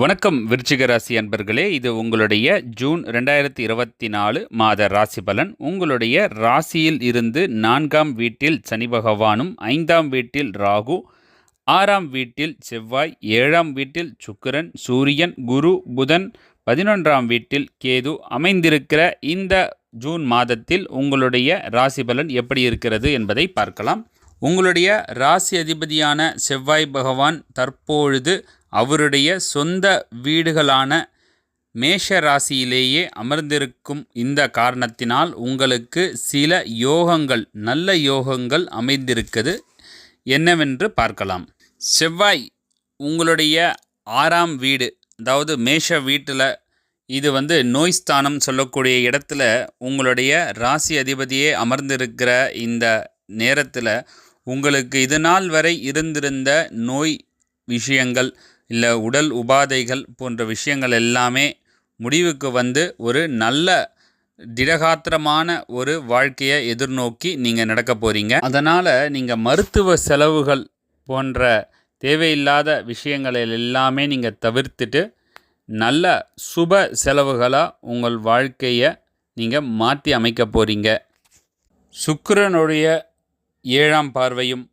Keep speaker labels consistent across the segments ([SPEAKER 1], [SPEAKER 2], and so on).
[SPEAKER 1] வணக்கம் விருச்சிக ராசி அன்பர்களே. இது உங்களுடைய ஜூன் ரெண்டாயிரத்தி இருபத்தி நாலு மாத ராசி பலன். உங்களுடைய ராசியில் இருந்து நான்காம் வீட்டில் சனி பகவானும் ஐந்தாம் வீட்டில் ராகு ஆறாம் வீட்டில் செவ்வாய் ஏழாம் வீட்டில் சுக்கிரன் சூரியன் குரு புதன் பதினொன்றாம் வீட்டில் கேது அமைந்திருக்கிற இந்த ஜூன் மாதத்தில் உங்களுடைய ராசி பலன் எப்படி இருக்கிறது என்பதை பார்க்கலாம். உங்களுடைய ராசி அதிபதியான செவ்வாய் பகவான் தற்பொழுது அவருடைய சொந்த வீடுகளான மேஷ ராசியிலேயே அமர்ந்திருக்கும் இந்த காரணத்தினால் உங்களுக்கு சில யோகங்கள் நல்ல யோகங்கள் அமைந்திருக்குது. என்னவென்று பார்க்கலாம். செவ்வாய் உங்களுடைய ஆறாம் வீடு அதாவது மேஷ வீட்டில் இது வந்து நோய் ஸ்தானம் சொல்லக்கூடிய இடத்துல உங்களுடைய ராசி அதிபதியே அமர்ந்திருக்கிற இந்த நேரத்தில் உங்களுக்கு இது நாள் வரை இருந்திருந்த நோய் விஷயங்கள் இல்லை உடல் உபாதைகள் போன்ற விஷயங்கள் எல்லாமே முடிவுக்கு வந்து ஒரு நல்ல திடகாத்திரமான ஒரு வாழ்க்கையை எதிர்நோக்கி நீங்கள் நடக்க போகிறீங்க அதனால் நீங்கள் மருத்துவ செலவுகள் போன்ற தேவையில்லாத விஷயங்களை எல்லாமே நீங்கள் தவிர்த்துட்டு நல்ல சுப செலவுகளாக உங்கள் வாழ்க்கையை நீங்கள் மாற்றி அமைக்க போகிறீங்க சுக்கரனுடைய ஏழாம் பார்வையும்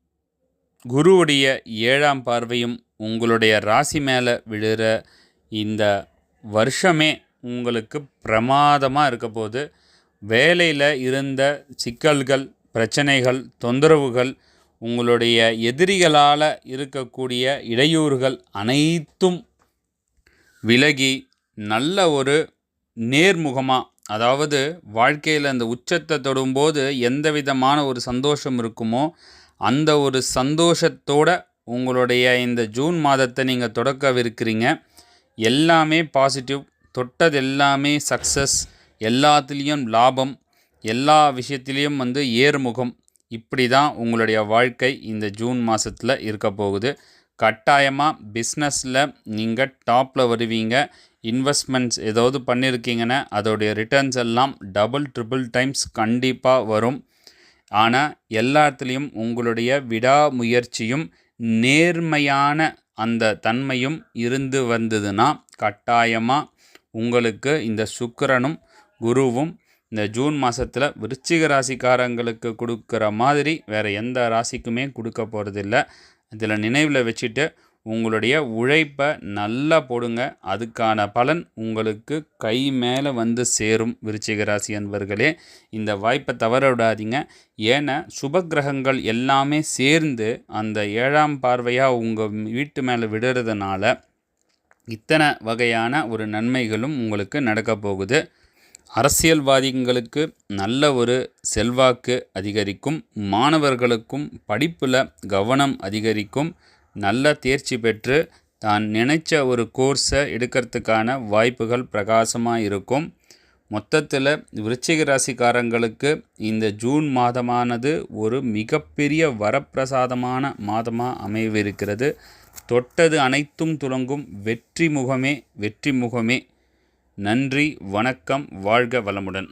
[SPEAKER 1] குருவுடைய ஏழாம் பார்வையும் உங்களுடைய ராசி மேலே விழுற இந்த வருஷமே உங்களுக்கு பிரமாதமாக இருக்க போது வேலையில் இருந்த சிக்கல்கள் பிரச்சனைகள் தொந்தரவுகள் உங்களுடைய எதிரிகளால் இருக்கக்கூடிய இடையூறுகள் அனைத்தும் விலகி நல்ல ஒரு நேர்முகமாக அதாவது வாழ்க்கையில் அந்த உச்சத்தை தொடும்போது எந்த விதமான ஒரு சந்தோஷம் இருக்குமோ அந்த ஒரு சந்தோஷத்தோட உங்களுடைய இந்த ஜூன் மாதத்தை நீங்கள் தொடக்கவிருக்கிறீங்க. எல்லாமே பாசிட்டிவ் தொட்டது எல்லாமே சக்ஸஸ் எல்லாத்துலேயும் லாபம் எல்லா விஷயத்துலேயும் வந்து ஏறுமுகம். இப்படி தான் உங்களுடைய வாழ்க்கை இந்த ஜூன் மாதத்தில் இருக்க போகுது. கட்டாயமாக பிஸ்னஸில் நீங்கள் டாப்பில் வருவீங்க. இன்வெஸ்ட்மெண்ட்ஸ் ஏதாவது பண்ணியிருக்கீங்கன்னா அதோடைய ரிட்டர்ன்ஸ் எல்லாம் டபுள் ட்ரிபிள் டைம்ஸ் கண்டிப்பாக வரும். ஆனால் எல்லாத்துலேயும் உங்களுடைய விடாமுயற்சியும் நேர்மையான அந்த தன்மையும் இருந்து வந்ததுன்னா கட்டாயமாக உங்களுக்கு இந்த சுக்கரனும் குருவும் இந்த ஜூன் மாதத்தில் விருச்சிக ராசிக்காரங்களுக்கு கொடுக்குற மாதிரி வேறு எந்த ராசிக்குமே கொடுக்க போகிறதில்ல இதில் நினைவில் வச்சுட்டு உங்களுடைய உழைப்பை நல்லா போடுங்க. அதுக்கான பலன் உங்களுக்கு கை மேலே வந்து சேரும் விருச்சிக ராசி அன்பர்களே. இந்த வாய்ப்பை தவற விடாதீங்க ஏன்னா சுப கிரகங்கள் எல்லாமே சேர்ந்து அந்த ஏழாம் பார்வையாக உங்கள் வீட்டு மேலே விடுறதுனால இத்தனை வகையான ஒரு நன்மைகளும் உங்களுக்கு நடக்க போகுது. அரசியல்வாதிகளுக்கு நல்ல ஒரு செல்வாக்கு அதிகரிக்கும். மாணவர்களுக்கும் படிப்பில் கவனம் அதிகரிக்கும். நல்ல தேர்ச்சி பெற்று தான் நினைச்ச ஒரு கோர்ஸை எடுக்கிறதுக்கான வாய்ப்புகள் பிரகாசமாக இருக்கும். மொத்தத்தில் விருச்சிக ராசிக்காரங்களுக்கு இந்த ஜூன் மாதமானது ஒரு மிகப்பெரிய வரப்பிரசாதமான மாதமாக அமைவிருக்கிறது. தொட்டது அனைத்தும் துலங்கும் வெற்றி முகமே வெற்றி முகமே. நன்றி வணக்கம் வாழ்க வளமுடன்.